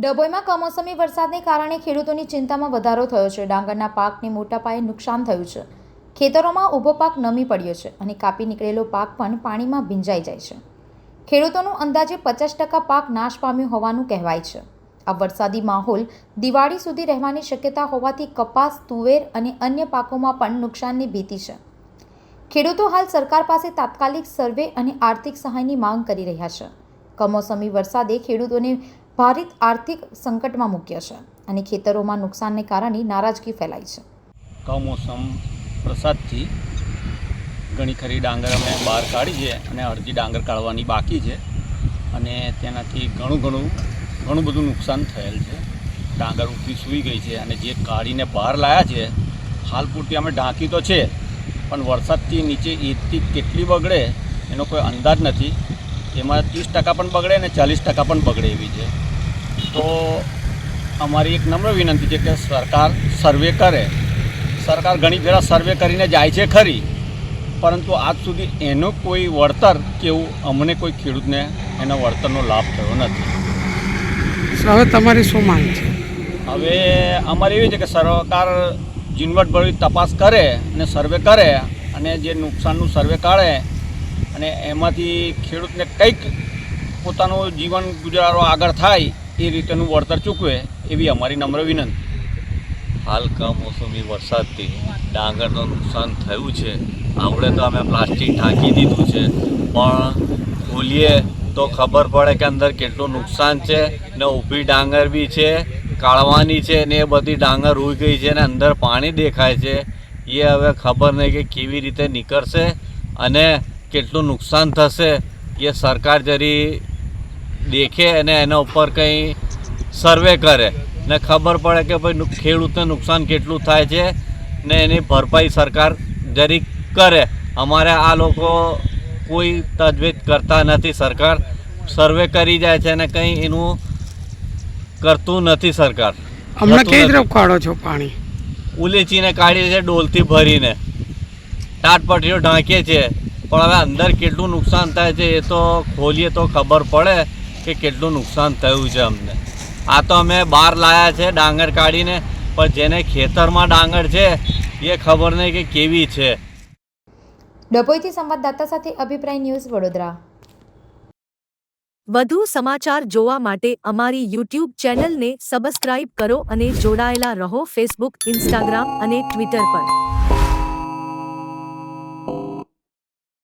ડભોઈમાં કમોસમી વરસાદને કારણે ખેડૂતોની ચિંતામાં વધારો થયો છે. ડાંગરના પાકને મોટા પાયે નુકસાન થયું છે. ખેતરોમાં ઊભો પાક નમી પડ્યો છે અને કાપી નીકળેલો પાક પણ પાણીમાં ભીંજાઈ જાય છે. ખેડૂતોનું અંદાજે પચાસ ટકા પાક નાશ પામ્યો હોવાનું કહેવાય છે. આ વરસાદી માહોલ દિવાળી સુધી રહેવાની શક્યતા હોવાથી કપાસ, તુવેર અને અન્ય પાકોમાં પણ નુકસાનની ભીતિ છે. ખેડૂતો હાલ સરકાર પાસે તાત્કાલિક સર્વે અને આર્થિક સહાયની માંગ કરી રહ્યા છે. કમોસમી વરસાદે ખેડૂતોને ભારિત આર્થિક સંકટમાં મૂક્યા છે અને ખેતરોમાં નુકસાનને કારણે નારાજગી ફેલાઈ છે. કમોસમ વરસાદથી ઘણી ખરી ડાંગર અમે બહાર કાઢી છે અને અડધી ડાંગર કાઢવાની બાકી છે અને તેનાથી ઘણું ઘણું ઘણું બધું નુકસાન થયેલ છે. ડાંગર ઉઠી સૂઈ ગઈ છે અને જે કાઢીને બહાર લાયા છે, હાલ પૂરતી અમે ઢાંકી તો છે, પણ વરસાદથી નીચે ઈદથી કેટલી બગડે એનો કોઈ અંદાજ નથી. એમાં ત્રીસ ટકા પણ બગડે અને ચાલીસ ટકા પણ બગડે એવી છે. તો અમારી એક નમ્ર વિનંતી છે કે સરકાર સર્વે કરે. સરકાર ઘણી ફેરા સર્વે કરીને જાય છે ખરી પરંતુ આજ સુધી એનું કોઈ વળતર કેવું અમને કોઈ ખેડૂતને એના વળતરનો લાભ થયો નથી. હવે તમારી શું માંગ છે? હવે અમારે એવી છે કે સરકાર ઝીણવટભરી તપાસ કરે અને સર્વે કરે અને જે નુકસાનનું સર્વે કાઢે અને એમાંથી ખેડૂતને કંઈક પોતાનું જીવન ગુજારો આગળ થાય એ રીતેનું વળતર ચૂકવે એવી અમારી નમ્ર વિનંતી. હાલ કમોસમી વરસાદથી ડાંગરનું નુકસાન થયું છે. આવડે તો અમે પ્લાસ્ટિક ઢાંકી દીધું છે, પણ ખોલીએ તો ખબર પડે કે અંદર કેટલું નુકસાન છે ને ઊભી ડાંગર બી છે, કાળવાની છે ને એ બધી ડાંગર ઉઈ ગઈ છે ને અંદર પાણી દેખાય છે. એ હવે ખબર નહીં કે કેવી રીતે નીકળશે અને કેટલું નુકસાન થશે. એ સરકાર જરી દેખે અને એના ઉપર કંઈ સર્વે કરે. ને ખબર પડે કે ભાઈ ખેડૂતને નુકસાન કેટલું થાય છે ને એની ભરપાઈ સરકાર જરીક કરે. અમારે આ લોકો કોઈ તજવીજ કરતા નથી. સરકાર સર્વે કરી જાય છે અને કંઈ એનું કરતું નથી સરકાર. હમણાં કઈ તરફ કાઢો છો પાણી? ઉલેચીને કાઢીએ છે ડોલથી ભરીને. ટાટપટીઓ ઢાંકીએ છીએ પણ હવે અંદર કેટલું નુકસાન થાય છે એ તો ખોલીએ તો ખબર પડે. કે કેટલું નુકસાન થયું છે અમને. આ તો અમે બહાર લાયા છે ડાંગર કાઢીને પણ જેને ખેતરમાં ડાંગર છે એ ખબર નહીં કે કેવી છે. ડભોઈથી સંવાદદાતા સાથે અભિપ્રાય ન્યૂઝ વડોદરા. વધુ સમાચાર જોવા માટે અમારી યુટ્યુબ ચેનલને સબસ્ક્રાઇબ કરો અને જોડાયેલા રહો ફેસબુક ઇન્સ્ટાગ્રામ અને ટ્વિટર પર.